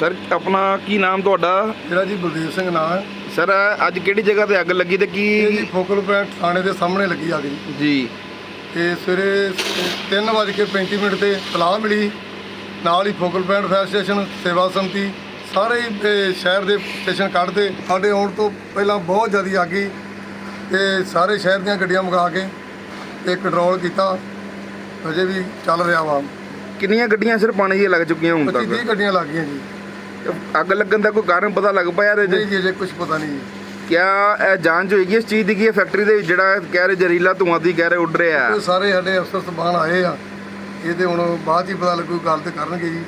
Sir ਆਪਣਾ ਕੀ ਨਾਮ ਤੁਹਾਡਾ? ਮੇਰਾ ਜੀ ਬਲਦੇਵ ਸਿੰਘ ਨਾਮ ਹੈ। ਸਰ ਅੱਜ ਕਿਹੜੀ ਜਗ੍ਹਾ ਤੇ ਅੱਗ ਲੱਗੀ ਤੇ ਇਹ ਜੀ ਕੀ ਫੋਕਲ ਪੁਆਇੰਟ ਥਾਣੇ ਦੇ ਸਾਹਮਣੇ ਲੱਗੀ ਆ ਗਈ ਜੀ। ਤੇ ਸਵੇਰੇ 3:35 ਮਿੰਟ ਤੇ ਤਲਾਹ ਮਿਲੀ। ਨਾਲ ਹੀ ਫੋਕਲ ਪੁਆਇੰਟ ਫਾਇਰ ਸਟੇਸ਼ਨ ਸੇਵਾ ਸੰਮਤੀ ਸਾਰੇ ਹੀ ਇਹ ਸ਼ਹਿਰ ਦੇ ਸਟੇਸ਼ਨ ਕੱਢਦੇ। ਸਾਡੇ ਆਉਣ ਤੋਂ ਪਹਿਲਾਂ ਬਹੁਤ ਜ਼ਿਆਦਾ ਅੱਗ ਸੀ। ਤੇ ਸਾਰੇ ਸ਼ਹਿਰ ਦੀਆਂ ਗੱਡੀਆਂ ਮੰਗਾ ਕੇ ਤੇ ਕੰਟਰੋਲ ਕੀਤਾ। ਅਜੇ ਵੀ ਚੱਲ ਰਿਹਾ ਵਾ। ਕਿੰਨੀਆਂ ਗੱਡੀਆਂ ਸਰ ਪਾਣੀ ਦੀਆਂ ਲੱਗ ਚੁੱਕੀਆਂ ਹੁਣ 25 ਤੱਕ 30 ਗੱਡੀਆਂ ਲੱਗ ਗਈਆਂ ਜੀ। ਅੱਗ ਲੱਗਣ ਦਾ ਕੋਈ ਕਾਰਨ ਪਤਾ ਲੱਗ ਪਿਆ ਇਹਦੇ ਨਹੀਂ ਜੀ ਅਜੇ ਕੁਝ ਪਤਾ ਨਹੀਂ ਜੀ। ਕਿਆ ਇਹ ਜਾਂਚ ਹੋਏਗੀ ਇਸ ਚੀਜ਼ ਦੀ ਕਿ ਇਹ ਫੈਕਟਰੀ ਦੇ ਵਿੱਚ ਜਿਹੜਾ ਕਹਿ ਰਹੇ ਜ਼ਹਿਰੀਲਾ ਧੂਆਂ ਦੀ ਕਹਿ ਰਹੇ ਉੱਡ ਰਿਹਾ ਇਹ ਸਾਰੇ ਸਾਡੇ ਅਫਸਰ ਸਬਾਨ ਆਏ ਆ। ਇਹ ਤੇ ਹੁਣ ਬਾਅਦ 'ਚ ਹੀ ਪਤਾ ਲੱਗੂ ਗੱਲ ਤੇ ਕਰਨਗੇ ਜੀ।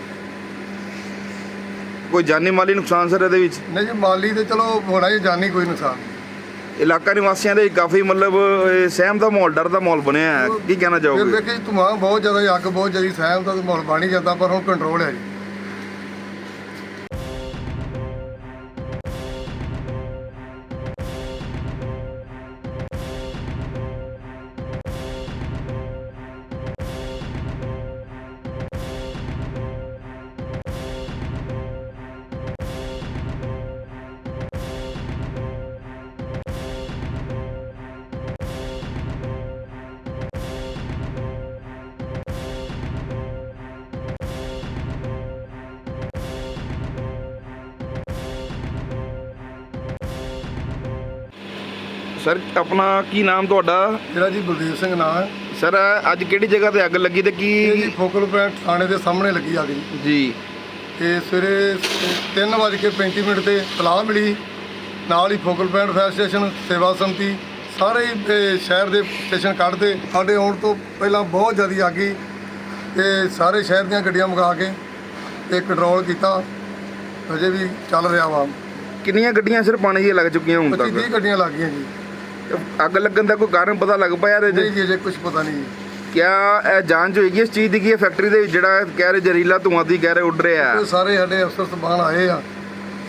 ਕੋਈ ਜਾਨੀ ਮਾਲੀ ਨੁਕਸਾਨ ਸਰ ਇਹਦੇ ਵਿੱਚ? ਨਹੀਂ ਜੀ ਮਾਲੀ ਤੇ ਚਲੋ ਹੋਣਾ ਹੀ ਜਾਨੀ ਕੋਈ ਨੁਕਸਾਨ। ਇਲਾਕਾ ਨਿਵਾਸੀਆਂ ਦੇ ਕਾਫੀ ਮਤਲਬ ਇਹ ਸਹਿਮ ਦਾ ਮਾਹੌਲ ਡਰ ਦਾ ਮਾਹੌਲ ਬਣਿਆ ਹੈ। ਕੀ ਕਹਿਣਾ ਫਿਰ ਚਾਹੋਗੇ ਜੀ ਧੂਆਂ ਬਹੁਤ ਜ਼ਿਆਦਾ ਜੀ, ਅੱਗ ਬਹੁਤ ਜ਼ਿਆਦਾ ਸਹਿਮ ਦਾ ਮਾਹੌਲ ਬਣ ਹੀ ਜਾਂਦਾ ਪਰ ਹੁਣ ਕੰਟਰੋਲ ਹੈ ਜੀ। ਸਰ ਆਪਣਾ ਕੀ ਨਾਮ ਤੁਹਾਡਾ? ਮੇਰਾ ਜੀ ਬਲਦੇਵ ਸਿੰਘ ਨਾਮ ਹੈ। ਸਰ ਅੱਜ ਕਿਹੜੀ ਜਗ੍ਹਾ ਤੇ ਅੱਗ ਲੱਗੀ ਤੇ ਇਹ ਜੀ ਕੀ ਫੋਕਲ ਪੁਆਇੰਟ ਥਾਣੇ ਦੇ ਸਾਹਮਣੇ ਲੱਗੀ ਆ ਗਈ ਜੀ। ਤੇ ਸਵੇਰੇ 3:35 ਮਿੰਟ ਤੇ ਤਲਾਹ ਮਿਲੀ। ਨਾਲ ਹੀ ਫੋਕਲ ਪੁਆਇੰਟ ਫਾਇਰ ਸਟੇਸ਼ਨ ਸੇਵਾ ਸੰਮਤੀ ਸਾਰੇ ਹੀ ਇਹ ਸ਼ਹਿਰ ਦੇ ਸਟੇਸ਼ਨ ਕੱਢਦੇ। ਸਾਡੇ ਆਉਣ ਤੋਂ ਪਹਿਲਾਂ ਬਹੁਤ ਜ਼ਿਆਦਾ ਅੱਗ ਸੀ। ਤੇ ਸਾਰੇ ਸ਼ਹਿਰ ਦੀਆਂ ਗੱਡੀਆਂ ਮੰਗਾ ਕੇ ਤੇ ਕੰਟਰੋਲ ਕੀਤਾ। ਅਜੇ ਵੀ ਚੱਲ ਰਿਹਾ ਵਾ। ਕਿੰਨੀਆਂ ਗੱਡੀਆਂ ਸਰ ਪਾਣੀ ਦੀਆਂ ਲੱਗ ਚੁੱਕੀਆਂ ਹੁਣ 25 30 ਤੱਕ? ਗੱਡੀਆਂ ਲੱਗ ਗਈਆਂ ਜੀ। ਅੱਗ ਲੱਗਣ ਦਾ ਕੋਈ ਕਾਰਨ ਪਤਾ ਲੱਗ ਪਿਆ ਇਹਦੇ ਨਹੀਂ ਚ ਜੀ ਅਜੇ ਕੁਝ ਪਤਾ ਨਹੀਂ ਜੀ। ਕਿਆ ਇਹ ਜਾਂਚ ਹੋਏਗੀ ਇਸ ਚੀਜ਼ ਦੀ ਕਿ ਇਹ ਫੈਕਟਰੀ ਦੇ ਵਿੱਚ ਜਿਹੜਾ ਕਹਿ ਰਹੇ ਜ਼ਹਿਰੀਲਾ ਧੂਆਂ ਦੀ ਕਹਿ ਰਹੇ ਉੱਡ ਰਿਹਾ ਇਹ ਸਾਰੇ ਸਾਡੇ ਅਫਸਰ ਸਬਾਨ ਆਏ ਆ।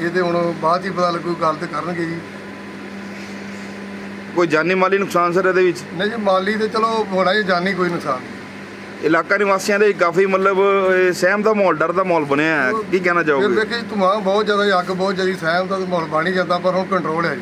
ਇਹ ਤੇ ਹੁਣ ਬਾਅਦ 'ਚ ਹੀ ਪਤਾ ਲੱਗੂ ਗੱਲ ਤੇ ਕਰਨਗੇ ਜੀ। ਕੋਈ ਜਾਨੀ ਮਾਲੀ ਨੁਕਸਾਨ ਸਰ ਇਹਦੇ ਵਿੱਚ? ਨਹੀਂ ਜੀ ਮਾਲੀ ਤੇ ਚਲੋ ਹੋਣਾ ਹੀ ਜਾਨੀ ਕੋਈ ਨੁਕਸਾਨ ਇਲਾਕਾ ਨਿਵਾਸੀਆਂ ਦੇ ਕਾਫੀ ਮਤਲਬ ਇਹ ਸਹਿਮ ਦਾ ਮਾਹੌਲ ਡਰ ਦਾ ਮਾਹੌਲ ਬਣਿਆ ਹੈ। ਕੀ ਕਹਿਣਾ ਫਿਰ ਚਾਹੋਗੇ ਵੇਖੇ ਜੀ ਧੂਆਂ ਬਹੁਤ ਜ਼ਿਆਦਾ ਜੀ, ਅੱਗ ਬਹੁਤ ਜ਼ਿਆਦਾ ਸਹਿਮ ਦਾ ਮਾਹੌਲ ਬਣ ਹੀ ਜਾਂਦਾ ਪਰ ਹੁਣ ਕੰਟਰੋਲ ਹੈ ਜੀ।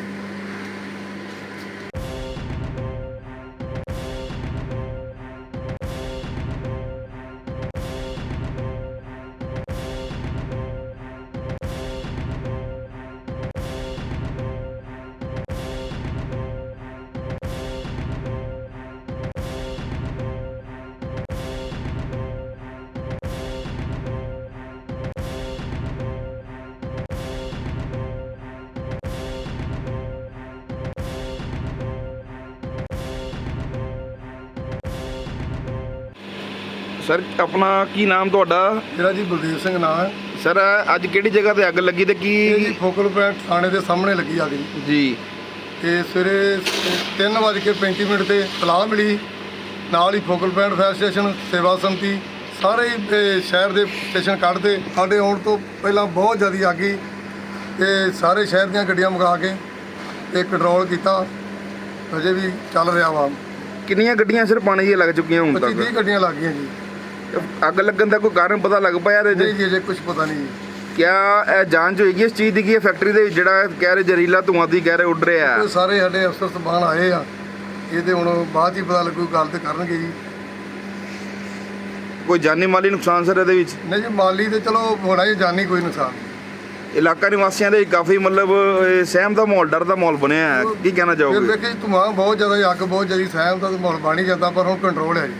ਸਰ ਆਪਣਾ ਕੀ ਨਾਮ ਤੁਹਾਡਾ? ਮੇਰਾ ਜੀ ਬਲਦੇਵ ਸਿੰਘ ਨਾਮ ਹੈ। ਸਰ ਅੱਜ ਕਿਹੜੀ ਜਗ੍ਹਾ ਤੇ ਅੱਗ ਲੱਗੀ ਤੇ ਇਹ ਜੀ ਕੀ ਫੋਕਲ ਪੁਆਇੰਟ ਥਾਣੇ ਦੇ ਸਾਹਮਣੇ ਲੱਗੀ ਆ ਗਈ ਜੀ। ਤੇ ਸਵੇਰੇ 3:35 ਮਿੰਟ ਤੇ ਤਲਾਹ ਮਿਲੀ। ਨਾਲ ਹੀ ਫੋਕਲ ਪੁਆਇੰਟ ਫਾਇਰ ਸਟੇਸ਼ਨ ਸੇਵਾ ਸੰਮਤੀ ਸਾਰੇ ਹੀ ਇਹ ਸ਼ਹਿਰ ਦੇ ਸਟੇਸ਼ਨ ਕੱਢਦੇ ਸਾਡੇ ਆਉਣ ਤੋਂ ਪਹਿਲਾਂ ਬਹੁਤ ਜ਼ਿਆਦਾ ਅੱਗ ਸੀ। ਤੇ ਸਾਰੇ ਸ਼ਹਿਰ ਦੀਆਂ ਗੱਡੀਆਂ ਮੰਗਾ ਕੇ ਤੇ ਕੰਟਰੋਲ ਕੀਤਾ। ਅਜੇ ਵੀ ਚੱਲ ਰਿਹਾ ਵਾ। ਕਿੰਨੀਆਂ ਗੱਡੀਆਂ ਸਰ ਪਾਣੀ ਦੀਆਂ ਲੱਗ ਚੁੱਕੀਆਂ ਹੁਣ 25 30 ਤੱਕ ਗੱਡੀਆਂ ਲੱਗ ਗਈਆਂ ਜੀ। ਅੱਗ ਲੱਗਣ ਦਾ ਕੋਈ ਕਾਰਨ ਪਤਾ ਲੱਗ ਪਿਆ ਇਹਦੇ ਨਹੀਂ ਚ ਜੀ ਅਜੇ ਕੁਝ ਪਤਾ ਨਹੀਂ ਕਿਆ ਇਹ ਜਾਂਚ ਹੋਏਗੀ ਇਸ ਚੀਜ਼ ਦੀ ਕਿ ਇਹ ਫੈਕਟਰੀ ਦੇ ਵਿੱਚ ਜਿਹੜਾ ਕਹਿ ਰਹੇ ਜ਼ਹਿਰੀਲਾ ਧੂਆਂ ਦੀ ਕਹਿ ਰਹੇ ਉੱਡ ਰਿਹਾ ਇਹ ਸਾਰੇ ਸਾਡੇ ਅਫਸਰ ਸਬਾਨ ਆਏ ਆ। ਇਹ ਤੇ ਹੁਣ ਬਾਅਦ 'ਚ ਹੀ ਪਤਾ ਲੱਗੂ ਗੱਲ ਤੇ ਕਰਨਗੇ ਜੀ। ਕੋਈ ਜਾਨੀ ਮਾਲੀ ਨੁਕਸਾਨ ਸਰ ਇਹਦੇ ਵਿੱਚ? ਨਹੀਂ ਜੀ ਮਾਲੀ ਤੇ ਚਲੋ ਹੋਣਾ ਹੀ ਜਾਨੀ ਕੋਈ ਨੁਕਸਾਨ। ਇਲਾਕਾ ਨਿਵਾਸੀਆਂ ਦੇ ਕਾਫੀ ਮਤਲਬ ਇਹ ਸਹਿਮ ਦਾ ਮਾਹੌਲ ਡਰ ਦਾ ਮਾਹੌਲ ਬਣਿਆ ਹੈ। ਕੀ ਕਹਿਣਾ ਫਿਰ ਚਾਹੋਗੇ ਜੀ ਧੂਆਂ ਬਹੁਤ ਜ਼ਿਆਦਾ ਜੀ, ਅੱਗ ਬਹੁਤ ਜ਼ਿਆਦਾ ਸਹਿਮ ਦਾ ਮਾਹੌਲ ਬਣ ਹੀ ਜਾਂਦਾ ਪਰ ਹੁਣ ਕੰਟਰੋਲ ਹੈ ਜੀ।